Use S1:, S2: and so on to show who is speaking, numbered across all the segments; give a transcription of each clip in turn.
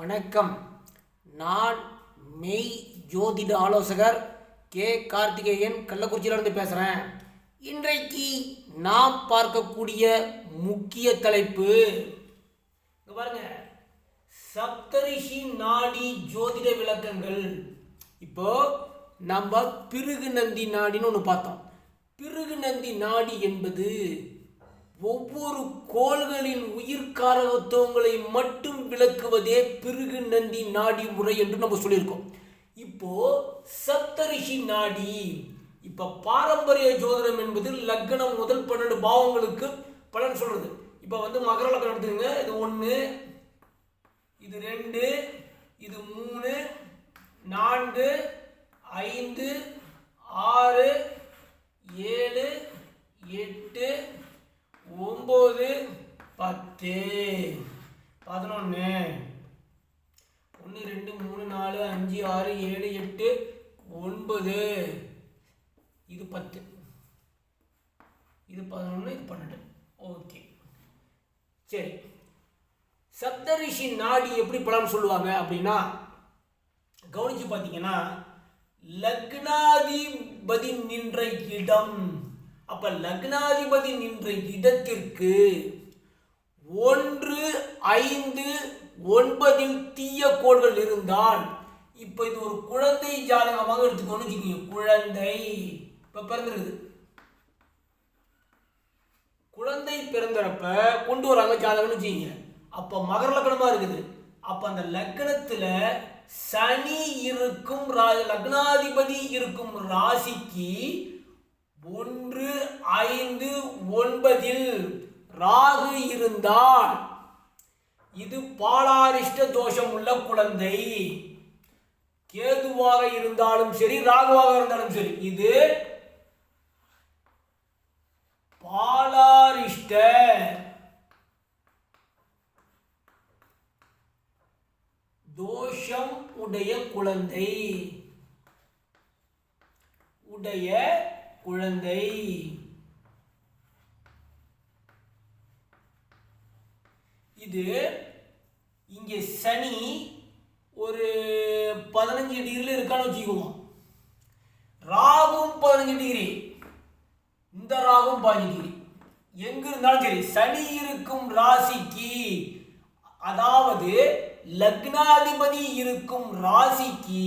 S1: வணக்கம். நான் மெய் ஜோதிட ஆலோசகர் கே. கார்த்திகேயன் கள்ளக்குறிச்சியிலிருந்து பேசுகிறேன் இன்றைக்கு நாம் பார்க்கக்கூடிய முக்கிய தலைப்பு பாருங்க. சப்தரிஷி நாடி ஜோதிட விளக்கங்கள். இப்போ நம்ம பிருகு நந்தி நாடின்னு ஒன்று பார்த்தோம். பிருகு நந்தி நாடி என்பது ஒவ்வொரு கோள்களின் உயிர்காரகத்துவங்களை மட்டும் விளக்குவதே பிருகு நந்தி நாடி முறை என்று நம்ம சொல்லியிருக்கோம். இப்போ சப்தரிஷி நாடி இப்ப பாரம்பரிய ஜோதிடம் என்பது லக்னம் முதல் பன்னெண்டு பாவங்களுக்கு பலன் சொல்றது. இப்ப வந்து மகர லக்னம் எடுத்துக்கங்க. இது ஒன்று இது ரெண்டு இது மூணு நான்கு ஐந்து ஆறு ஏழு ஒம்பது பத்து பதினொன்று ஒன்று ரெண்டு மூணு நாலு அஞ்சு ஆறு ஏழு எட்டு ஒன்பது. இது பத்து. இது பதினொன்று இது பன்னெண்டு. ஓகே. சரி. சப்தரிஷி நாடி எப்படி பலன் சொல்லுவாங்க அப்படின்னா கவனிச்சு பார்த்தீங்கன்னா லக்னாதிபதி நின்ற இடம் அப்ப லக்னாதிபதி நின்ற இடத்திற்கு ஒன்று ஐந்து ஒன்பதில் தீய கோள்கள் இருந்தால் இப்ப இது ஒரு குழந்தை ஜாதகமாக எடுத்துக்கோன்னு வச்சுக்கோங்க. குழந்தை இப்ப பிறந்திருக்குது குழந்தை பிறந்தப்ப கொண்டு வராங்க ஜாதகம்னு வச்சுக்கோங்க. அப்ப மகர லக்னமா இருக்குது. அப்ப அந்த லக்னத்துல சனி இருக்கும் ரா- லக்னாதிபதி இருக்கும் ராசிக்கு ஒன்று ஐந்து ஒன்பதில் ராகு இருந்தால் இது பாலாரிஷ்ட தோஷம் உள்ள குழந்தை. கேதுவாக இருந்தாலும் சரி ராகுவாக இருந்தாலும் சரி இது பாலாரிஷ்ட தோஷம் உடைய குழந்தை. உடைய குழந்தை. இது இங்கே சனி ஒரு பதினஞ்சு டிகிரியில் இருக்கான்னு வச்சுக்குவோம் ராகும் பதினஞ்சு டிகிரி. இந்த ராகும் பதினஞ்சு டிகிரி. எங்க இருந்தாலும் சரி சனி இருக்கும் ராசிக்கு அதாவது லக்னாதிபதி இருக்கும் ராசிக்கு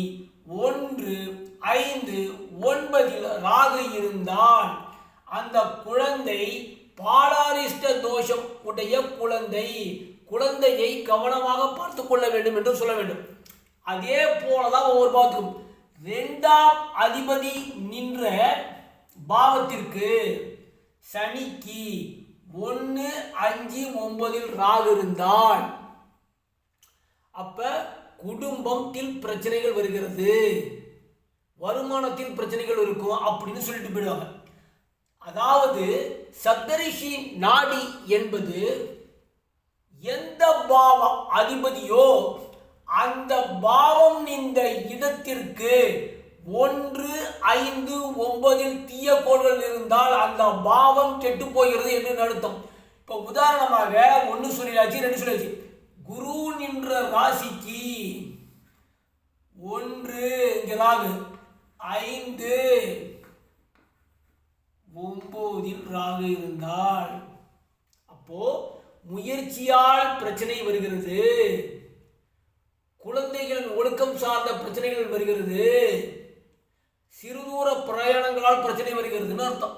S1: ஒன்று ஐந்து ஒன்பதில் ராகு இருந்தால் அந்த குழந்தை பாலாரிஷ்ட தோஷம் உடைய குழந்தை. குழந்தையை கவனமாக பார்த்து கொள்ள வேண்டும் என்று சொல்ல வேண்டும். அதே போலதான் ஒவ்வொரு பாவத்துக்கும். ரெண்டாம் அதிபதி நின்ற பாவத்திற்கு சனிக்கு ஒன்று அஞ்சு ஒன்பதில் ராகு இருந்தால் அப்போ குடும்பத்தில் பிரச்சனைகள் வருகிறது. வருமானத்தில் பிரச்சனைகள் இருக்கும் அப்படின்னு சொல்லிட்டு போயிடுவாங்க. அதாவது சப்தரிஷி நாடி என்பது எந்த பாவம் அதிபதியோ அந்த பாவம் இந்த இடத்திற்கு ஒன்று ஐந்து ஒன்பதில் தீய கோள்கள் இருந்தால் அந்த பாவம் கெட்டு போகிறது என்று அர்த்தம். இப்போ உதாரணமாக ஒன்று சொல்லியாச்சு ரெண்டு சொல்லியாச்சு. குரு நின்ற ராசிக்கு ஒன்று ராகு ஐந்து ஒன்பதில் ராகு இருந்தால் அப்போ முயற்சியால் பிரச்சனை வருகிறது. குழந்தைகள் ஒழுக்கம் சார்ந்த பிரச்சனைகள் வருகிறது. சிறுதூர பிரயாணங்களால் பிரச்சனை வருகிறதுன்னு அர்த்தம்.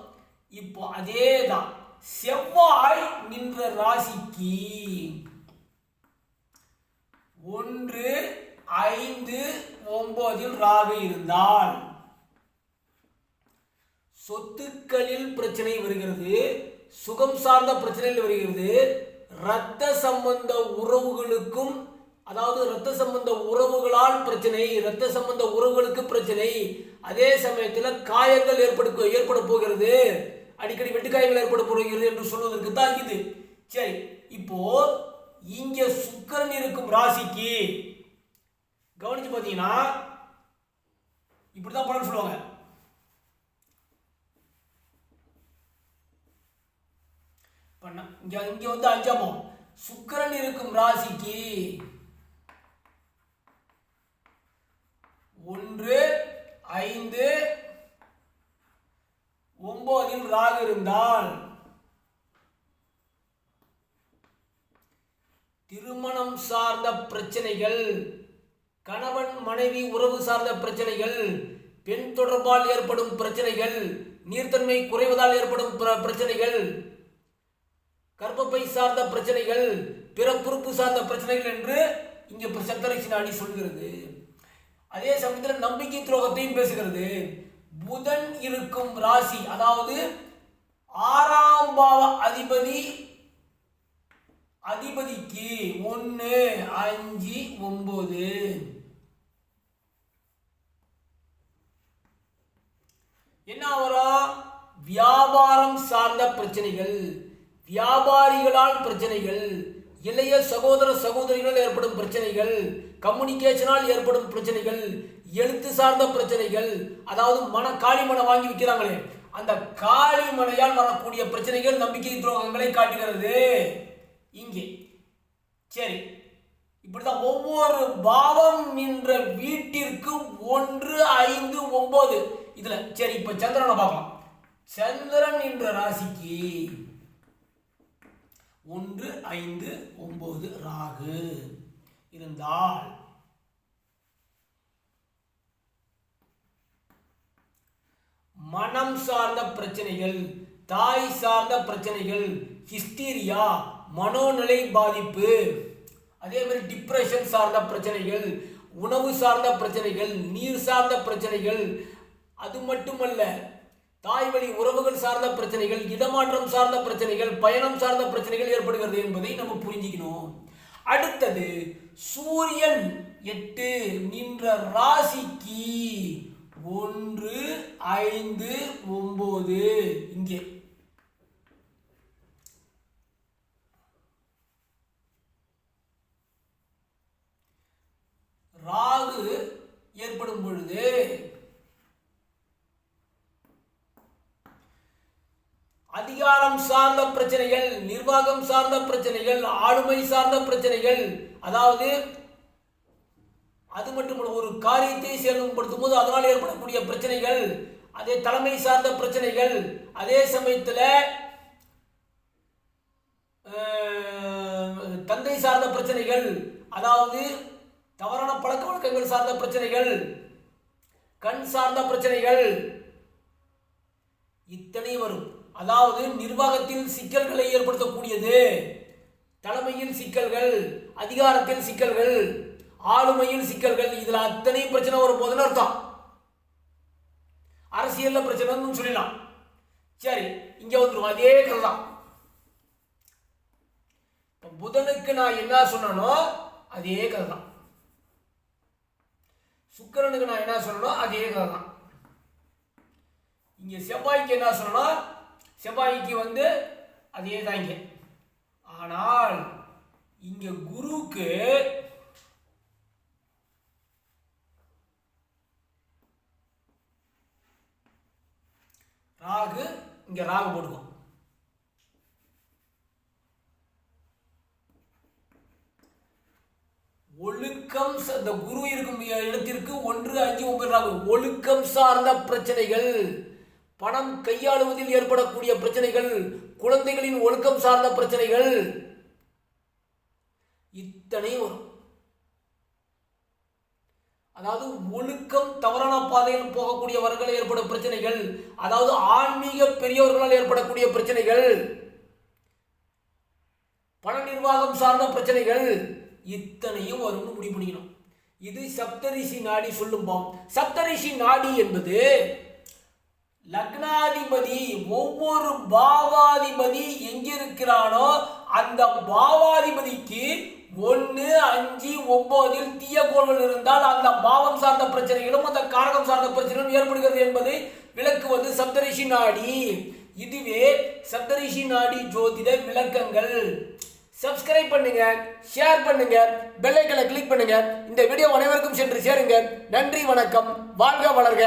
S1: இப்போ அதே தான் செவ்வாய் நின்ற ராசிக்கு ஒன்று ஐந்து ஒன்பதில் ராகு இருந்தால் சொத்துக்களில் பிரச்சனை வருகிறது சுகம் சார்ந்த பிரச்சனைகள் வருகிறது இரத்த சம்பந்த உறவுகளுக்கும் அதாவது இரத்த சம்பந்த உறவுகளால் பிரச்சனை இரத்த சம்பந்த உறவுகளுக்கு பிரச்சனை அதே சமயத்தில் காயங்கள் ஏற்படு ஏற்பட போகிறது. அடிக்கடி வெட்டுக்காயங்கள் ஏற்பட போகிறது என்று சொல்வதற்கு தான் இது. சரி இப்போ இங்க சுக்கிரன் இருக்கும் ராசிக்கு கவனிச்சு பார்த்தீங்கன்னா இப்படிதான் பலன் சொல்லுவாங்க. பண்ண இங்க இங்க வந்து அஞ்சாமம் சுக்கிரன் இருக்கும் ராசிக்கு ஒன்று ஐந்து ஒன்பதில் ராகு இருந்தால் திருமணம் சார்ந்த பிரச்சனைகள் கணவன் மனைவி உறவு சார்ந்த பிரச்சனைகள் பெண் தொடர்பால் ஏற்படும் பிரச்சனைகள் நீர்த்தன்மை குறைவதால் ஏற்படும் பிர- பிரச்சனைகள் கர்ப்பப்பை சார்ந்த பிரச்சனைகள் பிறப்புறுப்பு சார்ந்த பிரச்சனைகள் என்று இங்கே சப்தரிசி நாடி சொல்கிறது. அதே சமயத்தில் நம்பிக்கை துரோகத்தையும் பேசுகிறது. புதன் இருக்கும் ராசி அதாவது ஆறாம் பாவ அதிபதி அதிபதிக்கு ஒன்று அஞ்சு ஒம்பது. என்ன வரும் வியாபாரம் சார்ந்த பிரச்சனைகள் வியாபாரிகளால் பிரச்சனைகள் இளைய சகோதர சகோதரிகளால் ஏற்படும் பிரச்சனைகள் கம்யூனிகேஷனால் ஏற்படும் பிரச்சனைகள் எழுத்து சார்ந்த பிரச்சனைகள் அதாவது மன காளி மனை வாங்கி விற்கிறாங்களே அந்த காளி மனையால் வரக்கூடிய பிரச்சனைகள் நம்பிக்கை துரோகங்களை காட்டுகிறது. இங்கே. சரி. இப்படிதான் ஒவ்வொரு பாவம் என்ற வீட்டிற்கு ஒன்று ஐந்து ஒன்பது இதுல சரி இப்ப சந்திரனை பார்க்கலாம். சந்திரன் என்ற ராசிக்கு ஒன்று ஐந்து ஒன்பது ராகு இருந்தால் மனம் சார்ந்த பிரச்சனைகள் தாய் சார்ந்த பிரச்சனைகள் ஹிஸ்டீரியா மனோநிலை பாதிப்பு. அதே மாதிரி டிப்ரெஷன் சார்ந்த பிரச்சனைகள் உணவு சார்ந்த பிரச்சனைகள் நீர் சார்ந்த பிரச்சனைகள் அது மட்டுமல்ல தாய் வழி உறவுகள் சார்ந்த பிரச்சனைகள் இடமாற்றம் சார்ந்த பிரச்சனைகள் பயணம் சார்ந்த பிரச்சனைகள் ஏற்படுகிறது என்பதை நம்ம புரிஞ்சுக்கணும். அடுத்தது சூரியன் எட்டு நின்ற ராசிக்கு ஒன்று ஐந்து ஒன்பது இங்கே ராகு ஏற்படும் பொழுது அதிகாரம் சார்ந்த பிரச்சனைகள் நிர்வாகம் சார்ந்த பிரச்சனைகள் ஆளுமை சார்ந்த பிரச்சனைகள் அதாவது அது மட்டுமல்ல ஒரு காரியத்தை செயல்படுத்தும் போது அதனால் ஏற்படக்கூடிய பிரச்சனைகள் அதே தலைமை சார்ந்த பிரச்சனைகள் அதே சமயத்தில் தந்தை சார்ந்த பிரச்சனைகள் அதாவது தவறான பழக்க வழக்கங்கள் சார்ந்த பிரச்சனைகள் கண் சார்ந்த பிரச்சனைகள் இத்தனை வரும். அதாவது நிர்வாகத்தில் சிக்கல்களை ஏற்படுத்தக்கூடியது. தலைமையில் சிக்கல்கள் அதிகாரத்தில் சிக்கல்கள் ஆளுமையில் சிக்கல்கள் இதில் அத்தனை பிரச்சனை வரும் போதுன்னு அர்த்தம். அரசியலில் பிரச்சனைன்னு சொல்லலாம் சரி இங்க வந்துடும் அதே கதை தான் புதனுக்கு நான் என்ன சொன்னனோ அதே கதை தான் சுக்கிரனுக்கு நான் என்ன சொன்னனோ அதே கதை தான் இங்க செவ்வாய்க்கு என்ன சொல்லணும் செவ்வாய்க்கு வந்து அதே தான் இங்கே. ஆனால் இங்கே குருவுக்கு ராகு இங்கே ராகு போட்டுக்கும். ஒழுக்கம் இந்த குரு இருக்கும் இடத்திற்கு ஒன்று அஞ்சு ஒன்பது ராகு. ஒழுக்கம் சார்ந்த பிரச்சனைகள். பணம் கையாளுவதில் ஏற்படக்கூடிய பிரச்சனைகள் குழந்தைகளின் ஒழுக்கம் சார்ந்த பிரச்சனைகள் இத்தனை வரும். அதாவது ஒழுக்கம் தவறான பாதையில் போகக்கூடியவர்கள் ஏற்படும் பிரச்சனைகள் அதாவது ஆன்மீக பெரியவர்களால் ஏற்படக்கூடிய பிரச்சனைகள் பண நிர்வாகம் சார்ந்த பிரச்சனைகள் இத்தனையும் வரும்னு முடிவு பண்ணிக்கணும். இது சப்தரிஷி நாடி சொல்லும் பாவம். சப்தரிஷி நாடி என்பது லக்னாதிபதி ஒவ்வொரு பாவாதிபதி எங்க இருக்கிறானோ அந்த பாவாதிபதிக்கு ஒன்று அஞ்சு ஒன்பதில் தீய கோள்கள் இருந்தால் அந்த பாவம் சார்ந்த பிரச்சனைகளும் அந்த காரகம் சார்ந்த பிரச்சனைகளும் ஏற்படுகிறது என்பதை விளக்குவது சப்தரிஷி நாடி. இதுவே சப்தரிஷி நாடி ஜோதிட விளக்கங்கள். சப்ஸ்கிரைப் பண்ணுங்க ஷேர் பண்ணுங்க பெல் கிளிக் பண்ணுங்க. இந்த வீடியோ அனைவருக்கும் சென்று சேருங்க. நன்றி வணக்கம். வாழ்க வளர்க.